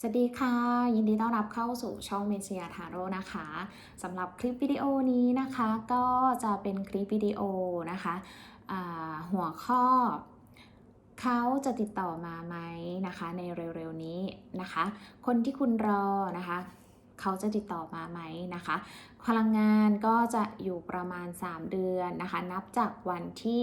สวัสดีค่ะ ยินดีต้อนรับเข้าสู่ช่องเมเชียทาโร่นะคะสำหรับคลิปวิดีโอนี้นะคะก็จะเป็นคลิปวิดีโอนะคะหัวข้อเขาจะติดต่อมาไหมนะคะในเร็วๆนี้นะคะ คนที่คุณรอนะคะ เขาจะติดต่อมาไหมนะคะ พลังงานก็จะอยู่ประมาณ 3 เดือนนะคะ นับจากวันที่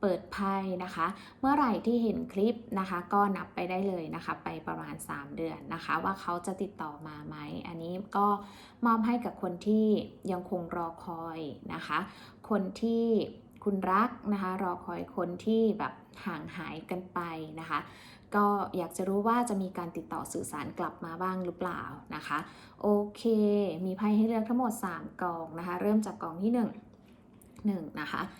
เปิดไพ่นะคะ เมื่อไหร่ที่เห็นคลิปนะคะ ก็นับไปได้เลยนะคะ ไปประมาณ 3 เดือนนะคะ ว่าเขาจะติดต่อมาไหม อันนี้ก็มอบให้กับคนที่ยังคงรอคอยนะคะ คนที่คุณรักนะคะ รอคอยคนที่แบบห่างหายกันไปนะคะ ก็อยากจะรู้ว่าจะมีการติดต่อสื่อสารกลับมาบ้างหรือเปล่านะคะ โอเค มีไพ่ให้เลือกทั้งหมด 3กองนะคะ เริ่มจากกองที่ 1 1นะคะ2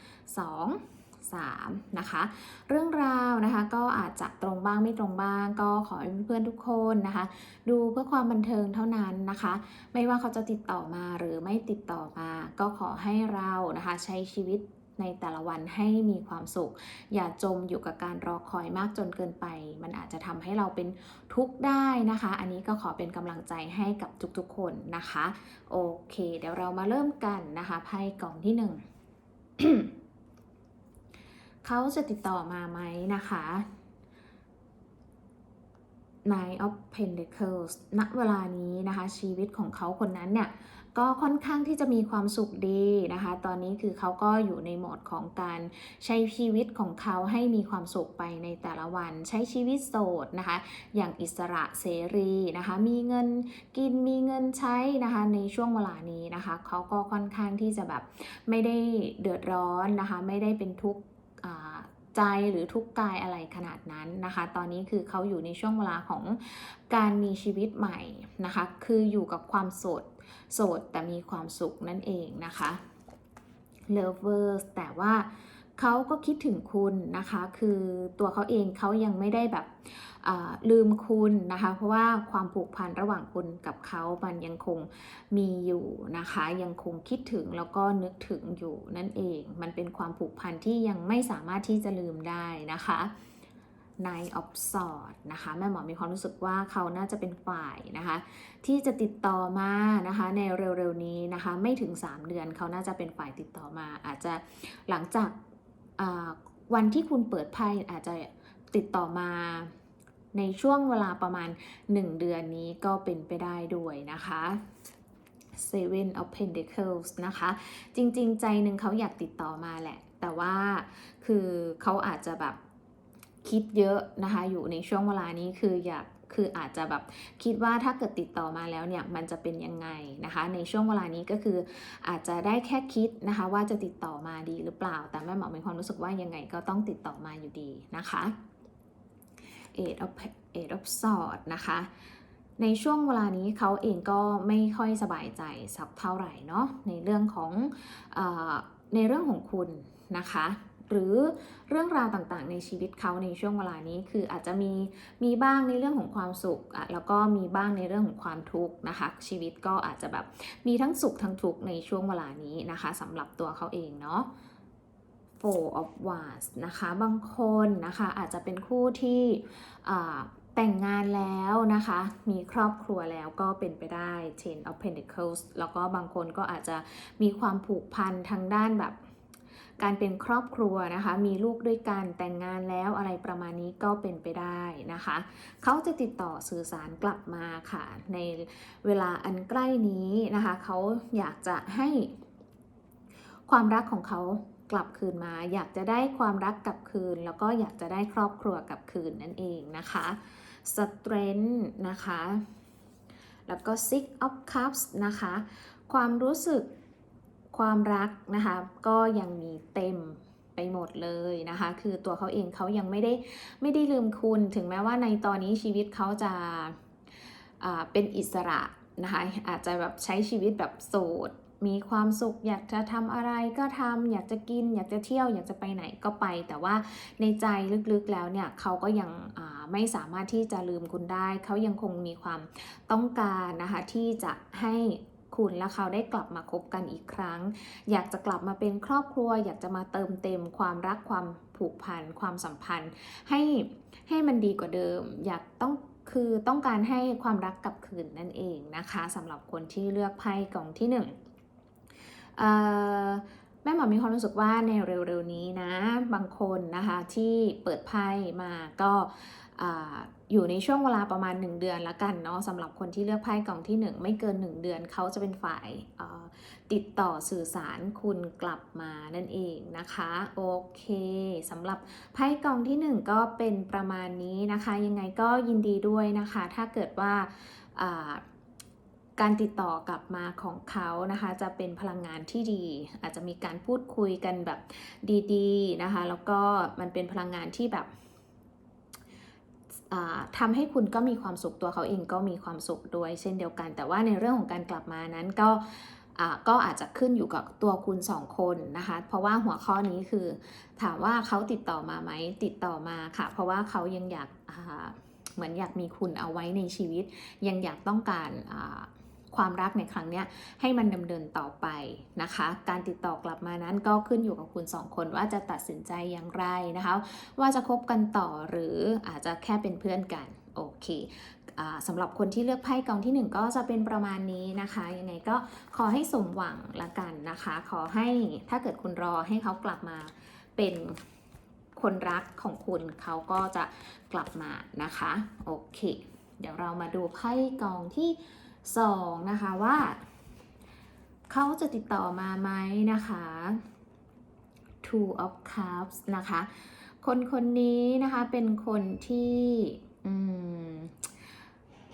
3นะคะเรื่องราวนะคะก็อาจจะตรงบ้างไม่ตรงบ้าง ก็ขอให้เพื่อนๆทุกคนนะคะ ดูเพื่อความบันเทิงเท่านั้นนะคะ ไม่ว่าเขาจะติดต่อมาหรือไม่ติดต่อมา ก็ขอให้เรานะคะใช้ชีวิต ในแต่ละวันให้มีความสุข อย่าจมอยู่กับการรอคอยมากจนเกินไป มันอาจจะทำให้เราเป็นทุกข์ได้นะคะ อันนี้ก็ขอเป็นกำลังใจให้กับทุกๆคนนะคะ โอเค เดี๋ยวเรามาเริ่มกันนะคะไพ่กล่องที่หนึ่งเขาจะติดต่อมาไหมนะคะ Nine of Pentacles ณ เวลานี้นะคะ ชีวิตของเขาคนนั้นเนี่ย ก็ค่อนข้างที่จะมีความสุขดีนะคะ ตอนนี้คือเขาก็อยู่ในโหมดของการใช้ชีวิตของเขาให้มีความสุขไปในแต่ละวัน ใช้ชีวิตโสดนะคะ อย่างอิสระเสรีนะคะ มีเงินกินมีเงินใช้นะคะ ในช่วงเวลานี้นะคะเขาก็ค่อนข้างที่จะแบบไม่ได้เดือดร้อนนะคะ ไม่ได้เป็นทุกข์ใจหรือทุกข์กายอะไรขนาดนั้นนะคะ ตอนนี้คือเขาอยู่ในช่วงเวลาของการมีชีวิตใหม่นะคะ คืออยู่กับความโสด โสดแต่มีความสุขนั่นเองนะคะ lovers แต่ว่าเขาก็คิดถึงคุณนะคะ คือตัวเขาเองเขายังไม่ได้แบบลืมคุณนะคะ เพราะว่าความผูกพันระหว่างคุณกับเขามันยังคงมีอยู่นะคะ ยังคงคิดถึงแล้วก็นึกถึงอยู่นั่นเอง มันเป็นความผูกพันที่ยังไม่สามารถที่จะลืมได้นะคะ Nine of Swords นะคะแม่หมอมีความรู้สึกว่าเขาน่าจะเป็นฝ่ายนะคะที่จะติดต่อมานะคะในเร็วๆนี้นะคะไม่ถึง 3 เดือนเขาน่าจะเป็นฝ่ายติดต่อมา อาจจะหลังจากวันที่คุณเปิดไพ่อาจจะติดต่อมาในช่วงเวลาประมาณ 1 เดือนนี้ก็เป็นไปได้ด้วยนะคะ Seven of Pentacles นะคะ จริงๆ ใจหนึ่งเขาอยากติดต่อมาแหละ แต่ว่าคือเขาอาจจะแบบ คิดเยอะนะคะอยู่ในช่วงเวลานี้คืออยากคืออาจจะแบบคิดว่าถ้าเกิดติดต่อมาแล้วเนี่ยมันจะเป็นยังไงนะคะ ในช่วงเวลานี้ก็คืออาจจะได้แค่คิดนะคะ ว่าจะติดต่อมาดีหรือเปล่า แต่แม่หมอมีความรู้สึกว่ายังไงก็ต้องติดต่อมาอยู่ดีนะคะ Eight of Eight of s o r t นะคะในช่วงเวลานี้เขาเองก็ไม่ค่อยสบายใจสักเท่าไหร่เนาะในเรื่องของอในเรื่องของคุณนะคะ หรือเรื่องราวต่างๆ ในชีวิตเขาในช่วงเวลานี้ คืออาจจะมีมีบ้างในเรื่องของความสุขอะแล้วก็มีบ้างในเรื่องของความทุกข์นะคะ ชีวิตก็อาจจะแบบมีทั้งสุขทั้งทุกข์ในช่วงเวลานี้นะคะสำหรับตัวเขาเองเนาะ Four of Wands นะคะบางคนนะคะอาจจะเป็นคู่ที่แต่งงานแล้วนะคะ มีครอบครัวแล้วก็เป็นไปได้ Ten of Pentacles แล้วก็บางคนก็อาจจะมีความผูกพันทางด้านแบบ การเป็นครอบครัวนะคะ มีลูกด้วยกันแต่งงานแล้วอะไรประมาณนี้ก็เป็นไปได้นะคะ เขาจะติดต่อสื่อสารกลับมาค่ะ ในเวลาอันใกล้นี้นะคะ เขาอยากจะให้ความรักของเขากลับคืนมา อยากจะได้ความรักกลับคืน แล้วก็อยากจะได้ครอบครัวกลับคืนนั่นเองนะคะ strength นะคะ แล้วก็ six of cups นะคะ ความรู้สึก ความรักนะคะก็ยังมีเต็มไปหมดเลยนะคะ คือตัวเขาเองเขายังไม่ได้ไม่ได้ลืมคุณ ถึงแม้ว่าในตอนนี้ชีวิตเขาจะอ่าเป็นอิสระนะคะอาจจะแบบใช้ชีวิตแบบโสด มีความสุขอยากจะทำอะไรก็ทำอยากจะกิน อยากจะเที่ยว อยากจะไปไหนก็ไป แต่ว่าในใจลึกๆแล้วเนี่ยเขาก็ยังอ่าไม่สามารถที่จะลืมคุณได้ เขายังคงมีความต้องการนะคะที่จะให้ คุณและเขาได้กลับมาคบกันอีกครั้ง อยากจะกลับมาเป็นครอบครัว อยากจะมาเติมเต็มความรักความผูกพันความสัมพันธ์ ให้ให้มันดีกว่าเดิม อยากต้องคือต้องการให้ความรักกลับคืนนั่นเองนะคะสำหรับคนที่เลือกไพ่กล่องที่หนึ่งเอ่อแม่หมอมีความรู้สึกว่าในเร็วๆนี้นะ บางคนนะคะที่เปิดไพ่มาก็ อยู่ในช่วงเวลาประมาณ 1 เดือนละกันเนาะสำหรับคนที่เลือกไพ่กล่องที่ 1 ไม่เกิน 1 เดือนเขาจะเป็นฝ่ายติดต่อสื่อสารคุณกลับมานั่นเองนะคะโอเคสำหรับไพ่กล่องที่ 1 ก็เป็นประมาณนี้นะคะ ยังไงก็ยินดีด้วยนะคะ ถ้าเกิดว่าการติดต่อกลับมาของเขานะคะ จะเป็นพลังงานที่ดี อาจจะมีการพูดคุยกันแบบดี ๆนะคะ แล้วก็มันเป็นพลังงานที่แบบ ทำทำให้คุณก็มีความสุขตัวเขาเองก็มีความสุขด้วยเช่นเดียวกัน แต่ว่าในเรื่องของการกลับมานั้นก็ก็อาจจะขึ้นอยู่กับตัวคุณสองคนนะคะ เพราะว่าหัวข้อนี้คือ ถามว่าเขาติดต่อมาไหมติดต่อมาค่ะ เพราะว่าเขายังอยากเหมือนอยากมีคุณเอาไว้ในชีวิต ยังอยากต้องการ ความรักในครั้งเนี้ยให้มันดำเนินต่อไปนะคะ การติดต่อกลับมานั้นก็ขึ้นอยู่กับคุณสองคนว่าจะตัดสินใจอย่างไรนะคะ ว่าจะคบกันต่อหรืออาจจะแค่เป็นเพื่อนกันโอเคสำหรับคนที่เลือกไพ่กองที่หนึ่งก็จะเป็นประมาณนี้นะคะ ยังไงก็ขอให้สมหวังละกันนะคะ ขอให้ถ้าเกิดคุณรอให้เขากลับมาเป็นคนรักของคุณเขาก็จะกลับมานะคะ โอเค เดี๋ยวเรามาดูไพ่กองที่ สองนะคะว่าเขาจะติดต่อมาไหมนะคะ Two of Cups นะคะ คนคนนี้นะคะเป็นคนที่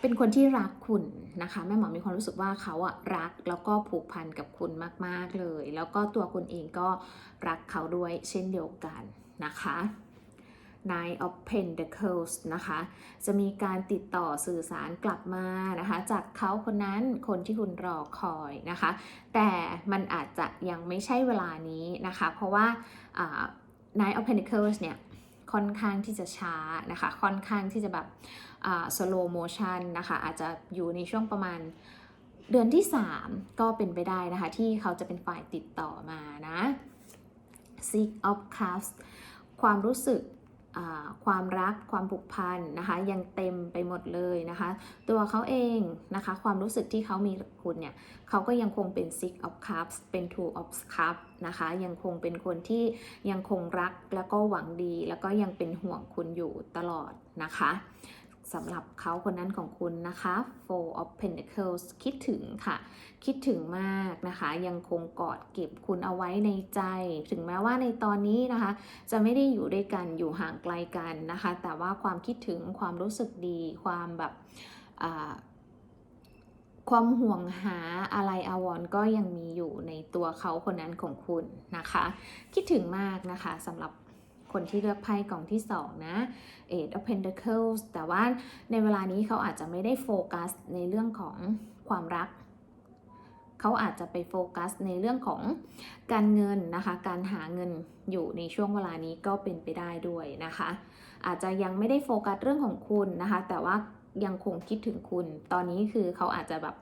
เป็นคนที่รักคุณนะคะแม่หมอมีความรู้สึกว่าเขาอะรักแล้วก็ผูกพันกับคุณมาก ๆ เลย แล้วก็ตัวคุณเองก็รักเขาด้วยเช่นเดียวกันนะคะ Nine of Pentacles นะคะ จะมีการติดต่อสื่อสารกลับมานะคะ จากเขาคนนั้นคนที่คุณรอคอยนะคะ แต่มันอาจจะยังไม่ใช่เวลานี้นะคะ เพราะว่าอ่า Nine of Pentacles เนี่ยค่อนข้างที่จะช้านะคะ ค่อนข้างที่จะแบบ slow motion นะคะ อาจจะอยู่ในช่วงประมาณเดือนที่ 3 ก็เป็นไปได้นะคะ ที่เขาจะเป็นฝ่ายติดต่อมานะ Six of Cups ความรู้สึก ความรักความผูกพันนะคะยังเต็มไปหมดเลยนะคะ ตัวเขาเองนะคะความรู้สึกที่เขามีคุณเนี่ยเขาก็ยังคงเป็น Six of Cups เป็น Two of Cups นะคะยังคงเป็นคนที่ยังคงรักแล้วก็หวังดี แล้วก็ยังเป็นห่วงคุณอยู่ตลอดนะคะ สำหรับเขาคนนั้นของคุณนะคะ Four of Pentacles คิดถึงค่ะ คิดถึงมากนะคะ ยังคงกอดเก็บคุณเอาไว้ในใจ ถึงแม้ว่าในตอนนี้นะคะ จะไม่ได้อยู่ด้วยกันอยู่ห่างไกลกันนะคะ แต่ว่าความคิดถึงความรู้สึกดี ความแบบความห่วงหาอะไรอาวรก็ยังมีอยู่ในตัวเขาคนนั้นของคุณนะคะ คิดถึงมากนะคะสำหรับ คนที่เลือกไพ่กล่องที่ 2 นะ Eight of Pentacles แต่ว่าในเวลานี้เขาอาจจะไม่ได้โฟกัสในเรื่องของความรัก เขาอาจจะไปโฟกัสในเรื่องของการเงินนะคะ การหาเงินอยู่ในช่วงเวลานี้ก็เป็นไปได้ด้วยนะคะ อาจจะยังไม่ได้โฟกัสเรื่องของคุณนะคะ แต่ว่ายังคงคิดถึงคุณ ตอนนี้คือเขาอาจจะแบบ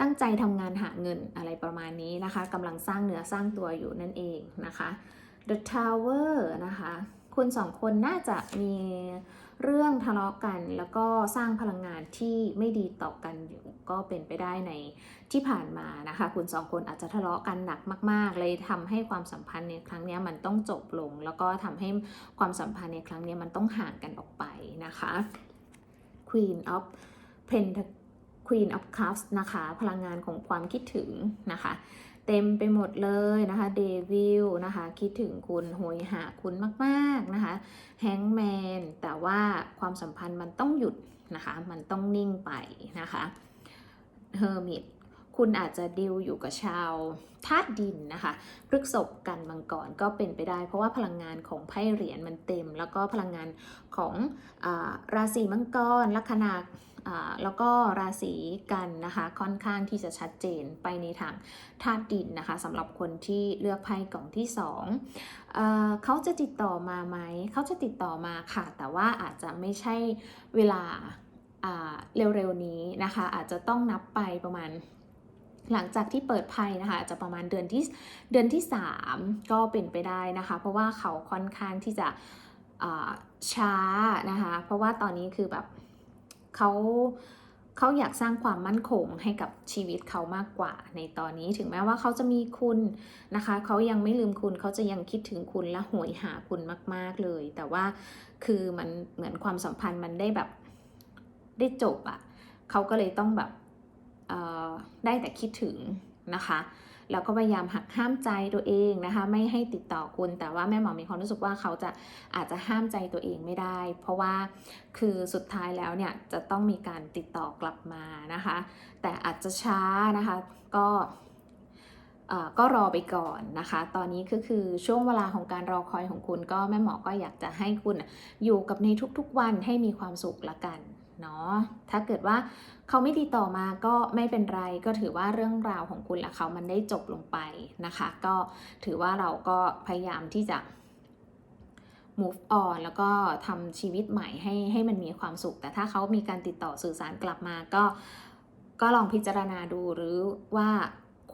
ตั้งใจทำงานหาเงินอะไรประมาณนี้นะคะกำลังสร้างเนื้อสร้างตัวอยู่นั่นเองนะคะ The Tower นะคะ คุณสองคนน่าจะมีเรื่องทะเลาะกัน แล้วก็สร้างพลังงานที่ไม่ดีต่อกันอยู่ก็เป็นไปได้ในที่ผ่านมานะคะ คุณสองคนอาจจะทะเลาะกันหนักมาก ๆ เลยทำให้ความสัมพันธ์ในครั้งนี้มันต้องจบลง แล้วก็ทำให้ความสัมพันธ์ในครั้งนี้มันต้องห่างกันออกไปนะคะ Queen of Pentac Queen of Cups นะคะ พลังงานของความคิดถึงนะคะ เต็มไปหมดเลยนะคะเดวิลนะคะคิดถึงคุณโหยหาคุณมากๆนะคะแฮงแมนแต่ว่าความสัมพันธ์มันต้องหยุดนะคะมันต้องนิ่งไปนะคะเฮอร์มิตคุณอาจจะดิวอยู่กับชาวธาตุดินนะคะพฤกษบกันมังกรก็เป็นไปได้ เพราะว่าพลังงานของไพ่เหรียญมันเต็ม แล้วก็พลังงานของอราศีมังกรลัคนาอ่า แล้วก็ราศีกันนะคะค่อนข้างที่จะชัดเจนไปในทางธาตุดินนะคะสำหรับคนที่เลือกไพ่กล่องที่2เอ่อเขาจะติดต่อมาไหมเขาจะติดต่อมาค่ะ แต่ว่าอาจจะไม่ใช่เวลาเร็วๆนี้นะคะ อาจจะต้องนับไปประมาณหลังจากที่เปิดไพ่นะคะอาจจะประมาณเดือนที่เดือนที่ 3 ก็เป็นไปได้นะคะ เพราะว่าเขาค่อนข้างที่จะช้านะคะ เพราะว่าตอนนี้คือแบบ เขาเขาอยากสร้างความมั่นคงให้กับชีวิตเขามากกว่า ในตอนนี้ถึงแม้ว่าเขาจะมีคุณนะคะเขายังไม่ลืมคุณเขาจะยังคิดถึงคุณและโหยหาคุณมาก ๆเลย แต่ว่าคือมันเหมือนความสัมพันธ์มันได้แบบได้จบอะเขาก็เลยต้องแบบเออได้แต่คิดถึงนะคะ แล้วก็พยายามหักห้ามใจตัวเองนะคะไม่ให้ติดต่อคุณ แต่ว่าแม่หมอมีความรู้สึกว่าเขาจะอาจจะห้ามใจตัวเองไม่ได้ เพราะว่าคือสุดท้ายแล้วเนี่ยจะต้องมีการติดต่อกลับมานะคะ แต่อาจจะช้านะคะก็เอ่อก็รอไปก่อนนะคะ ตอนนี้ก็คือช่วงเวลาของการรอคอยของคุณก็แม่หมอก็อยากจะให้คุณอยู่กับในทุกๆวันให้มีความสุขละกันเนาะ ถ้าเกิดว่า เขาไม่ติดต่อมาก็ไม่เป็นไรก็ถือว่าเรื่องราวของคุณและเขามันได้จบลงไปนะคะ ก็ถือว่าเราก็พยายามที่จะ move on แล้วก็ทำชีวิตใหม่ให้ให้มันมีความสุข แต่ถ้าเขามีการติดต่อสื่อสารกลับมาก็ก็ลองพิจารณาดูหรือว่า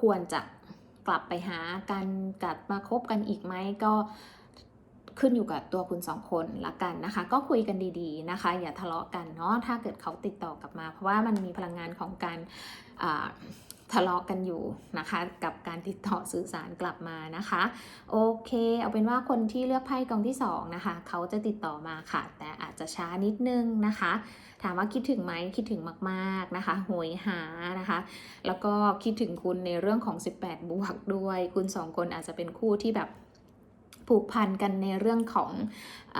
ควรจะกลับไปหากันกลับมาคบกันอีกไหมก็ ขึ้นอยู่กับตัวคุณสองคนละกันนะคะ ก็คุยกันดีๆนะคะ อย่าทะเลาะกันเนาะถ้าเกิดเขาติดต่อกลับมา เพราะว่ามันมีพลังงานของการทะเลาะกันอยู่นะคะ กับการติดต่อสื่อสารกลับมานะคะ โอเค เอาเป็นว่าคนที่เลือกไพ่กองที่2นะคะเขาจะติดต่อมาค่ะ แต่อาจจะช้านิดนึงนะคะ ถามว่าคิดถึงไหมคิดถึงมากๆนะคะโหยหานะคะ แล้วก็คิดถึงคุณในเรื่องของ 18 บวกด้วย คุณ 2 คนอาจจะเป็นคู่ที่แบบ ผูกพันกันในเรื่องของอ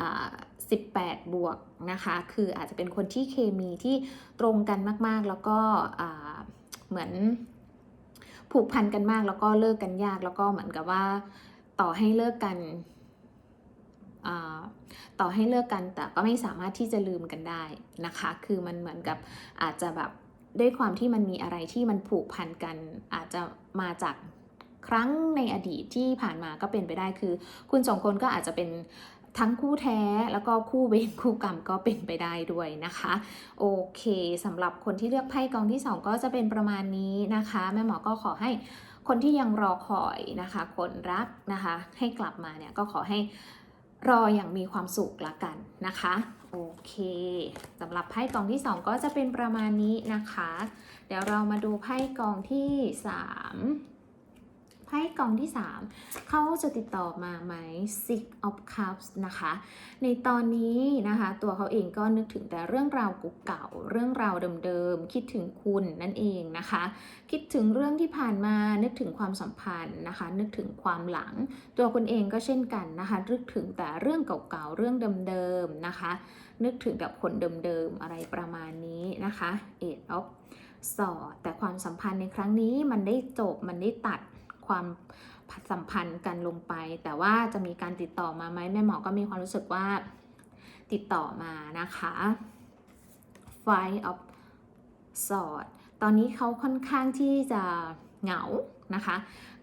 18 บวกนะคะ คืออาจจะเป็นคนที่เคมีที่ตรงกันมากๆ แล้วก็เหมือนผูกพันกันมาก แล้วก็เลิกกันยาก แล้วก็เหมือนกับว่าต่อให้เลิกกันต่อให้เลิกกันแต่ก็ไม่สามารถที่จะลืมกันได้นะคะ คือมันเหมือนกับอาจจะแบบด้วยความที่มันมีอะไรที่มันผูกพันกัน อาจจะมาจาก ครั้งในอดีตที่ผ่านมาก็เป็นไปได้คือ คุณสองคนก็อาจจะเป็นทั้งคู่แท้แล้วก็คู่เวรคู่กรรมก็เป็นไปได้ด้วยนะคะ โอเคสำหรับคนที่เลือกไพ่กองที่ 2 ก็จะเป็นประมาณนี้นะคะ แม่หมอก็ขอให้คนที่ยังรอคอยนะคะ คนรักนะคะ ให้กลับมาเนี่ยก็ขอให้รออย่างมีความสุขละกันนะคะ โอเคสำหรับไพ่กองที่ 2 ก็จะเป็นประมาณนี้นะคะ เดี๋ยวเรามาดูไพ่กองที่ 3 ไพ่กองที่ 3 เขาจะติดต่อมาไหม Six of Cups นะคะ ในตอนนี้นะคะ ตัวเขาเองก็นึกถึงแต่เรื่องราวเก่า เรื่องราวเดิมๆ คิดถึงคุณนั่นเองนะคะ คิดถึงเรื่องที่ผ่านมานึกถึงความสัมพันธ์นะคะ นึกถึงความหลัง ตัวคุณเองก็เช่นกันนะคะ นึกถึงแต่เรื่องเก่าๆ เรื่องเดิมๆ นะคะ นึกถึงแบบคนเดิมๆ อะไรประมาณนี้นะคะ Eight of Swords แต่ความสัมพันธ์ในครั้งนี้มันได้จบมันได้ตัด ความสัมพันธ์กันลงไป แต่ว่าจะมีการติดต่อมาไหมแม่หมอก็มีความรู้สึกว่าติดต่อมานะคะ Five of Swords ตอนนี้เขาค่อนข้างที่จะเหงานะคะ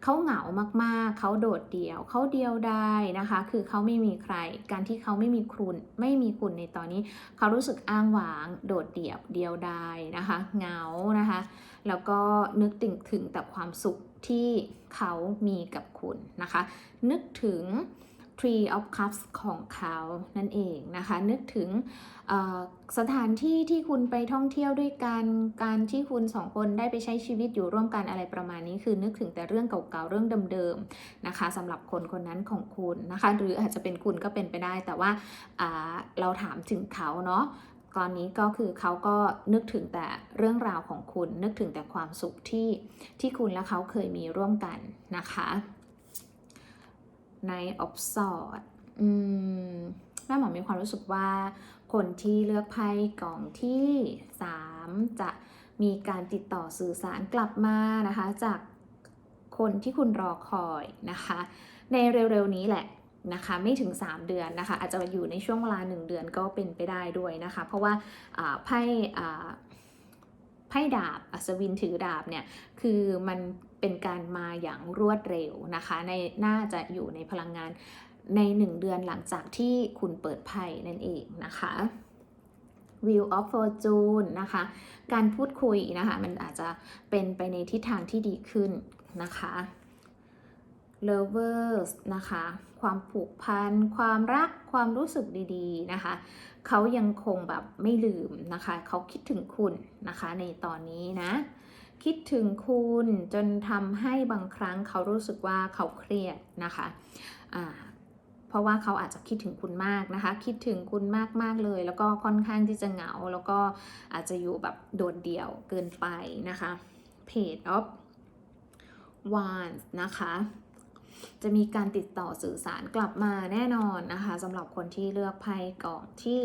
เขาเหงามากๆ เขาโดดเดี่ยว เขาเดียวได้นะคะ คือเขาไม่มีใคร การที่เขาไม่มีคุณไม่มีคุณในตอนนี้ เขารู้สึกอ้างว้าง โดดเดี่ยว เดียวดายนะคะ เหงานะคะ แล้วก็นึกถึงถึงแต่ความสุข ที่เขามีกับคุณนะคะ นึกถึง Tree of Cups ของเขานั่นเองนะคะ นึกถึงสถานที่ที่คุณไปท่องเที่ยวด้วยกัน การที่คุณสองคนได้ไปใช้ชีวิตอยู่ร่วมกันอะไรประมาณนี้คือนึกถึงแต่เรื่องเก่าๆเรื่องเดิมๆนะคะสำหรับคนคนนั้นของคุณนะคะ หรืออาจจะเป็นคุณก็เป็นไปได้แต่ว่าเราถามถึงเขาเนาะ ตอนนี้ก็คือเขาก็นึกถึงแต่เรื่องราวของคุณ นึกถึงแต่ความสุขที่ที่คุณและเขาเคยมีร่วมกันนะคะในออฟสอดแม่หมอมีความรู้สึกว่า คนที่เลือกไพ่กล่องที่ 3 จะมีการติดต่อสื่อสารกลับมานะคะ จากคนที่คุณรอคอยนะคะ ในเร็วๆนี้แหละ นะคะ ไม่ถึง 3 เดือนนะคะ อาจจะอยู่ในช่วงเวลา 1 เดือนก็เป็นไปได้ด้วยนะคะ เพราะว่าไพ่ไพ่ดาบอัศวินถือดาบเนี่ยคือมันเป็นการมาอย่างรวดเร็วนะคะ ในน่าจะอยู่ในพลังงานใน 1 เดือนหลังจากที่คุณเปิดไพ่นั่นเองนะคะ Wheel of Fortune นะคะ การพูดคุยนะคะ มันอาจจะเป็นไปในทิศทางที่ดีขึ้นนะคะ Lovers นะคะ ความผูกพัน ความรัก ความรู้สึกดีๆนะคะ เขายังคงแบบไม่ลืมนะคะ เขาคิดถึงคุณนะคะในตอนนี้นะ คิดถึงคุณจนทำให้บางครั้งเขารู้สึกว่าเขาเครียดนะคะเพราะว่าเขาอาจจะคิดถึงคุณมากนะคะ คิดถึงคุณมากมากๆเลย แล้วก็ค่อนข้างที่จะเหงา แล้วก็อาจจะอยู่แบบโดดเดี่ยวเกินไปนะคะ Page of Wands นะคะ จะมีการติดต่อสื่อสารกลับมาแน่นอนนะคะสำหรับคนที่เลือกไพ่กล่องที่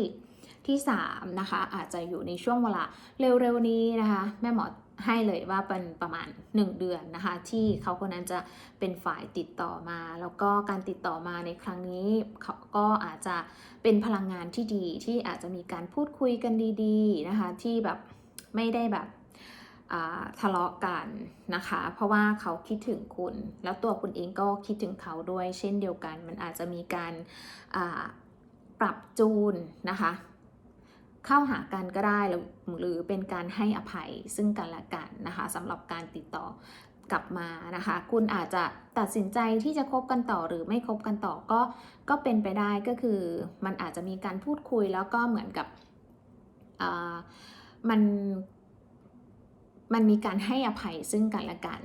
ที่3นะคะอาจจะอยู่ในช่วงเวลาเร็วๆนี้นะคะแม่หมอให้เลยว่าเป็นประมาณ 1 เดือนนะคะ ที่เขาคนนั้นจะเป็นฝ่ายติดต่อมา แล้วก็การติดต่อมาในครั้งนี้เขาก็อาจจะเป็นพลังงานที่ดีที่อาจจะมีการพูดคุยกันดี ๆนะคะ ที่แบบไม่ได้แบบ ทะเลาะกันนะคะ เพราะว่าเขาคิดถึงคุณ แล้วตัวคุณเองก็คิดถึงเขาด้วย เช่นเดียวกัน มันอาจจะมีการปรับจูนนะคะ เข้าหากันก็ได้หรือเป็นการให้อภัยซึ่งกันและกันนะคะสำหรับการติดต่อกลับมานะคะ คุณอาจจะตัดสินใจที่จะคบกันต่อหรือไม่คบกันต่อก็ก็เป็นไปได้ก็คือ มันอาจจะมีการพูดคุยแล้วก็เหมือนกับมัน มันมีการให้อภัยซึ่งกันและกัน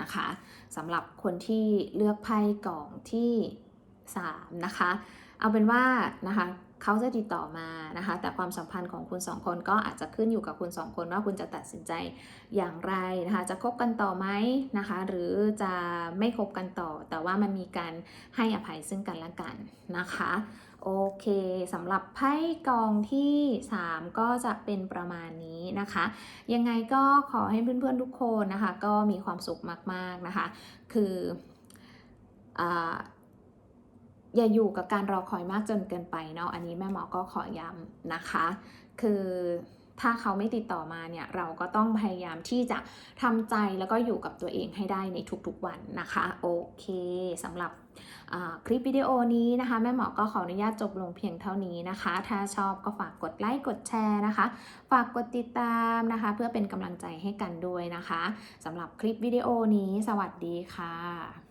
นะคะสำหรับคนที่เลือกไพ่กล่องที่ 3 นะคะ เอาเป็นว่านะคะเขาจะติดต่อมานะคะ แต่ความสัมพันธ์ของคุณสองคนก็อาจจะขึ้นอยู่กับคุณสองคนว่าคุณจะตัดสินใจอย่างไรนะคะ จะคบกันต่อไหมนะคะ หรือจะไม่คบกันต่อ แต่ว่ามันมีการให้อภัยซึ่งกันและกันนะคะ โอเคสำหรับไพ่กองที่ 3 ก็จะเป็นประมาณนี้นะคะ ยังไงก็ขอให้เพื่อนๆทุกคนนะคะ ก็มีความสุขมากๆนะคะ คือออย่าอยู่กับการรอคอยมากจนเกินไปเนาะอันนี้แม่หมอก็ขอย้ำนะคะ คือถ้าเขาไม่ติดต่อมาเนี่ยเราก็ต้องพยายามที่จะทำใจแล้วก็อยู่กับตัวเองให้ได้ในทุกๆวันนะคะ โอเคสำหรับ คลิปวิดีโอนี้นะคะแม่หมอก็ขออนุญาตจบลงเพียงเท่านี้นะคะ ถ้าชอบก็ฝากกดไลค์กดแชร์นะคะ ฝากกดติดตามนะคะ เพื่อเป็นกำลังใจให้กันด้วยนะคะสำหรับคลิปวิดีโอนี้ สวัสดีค่ะ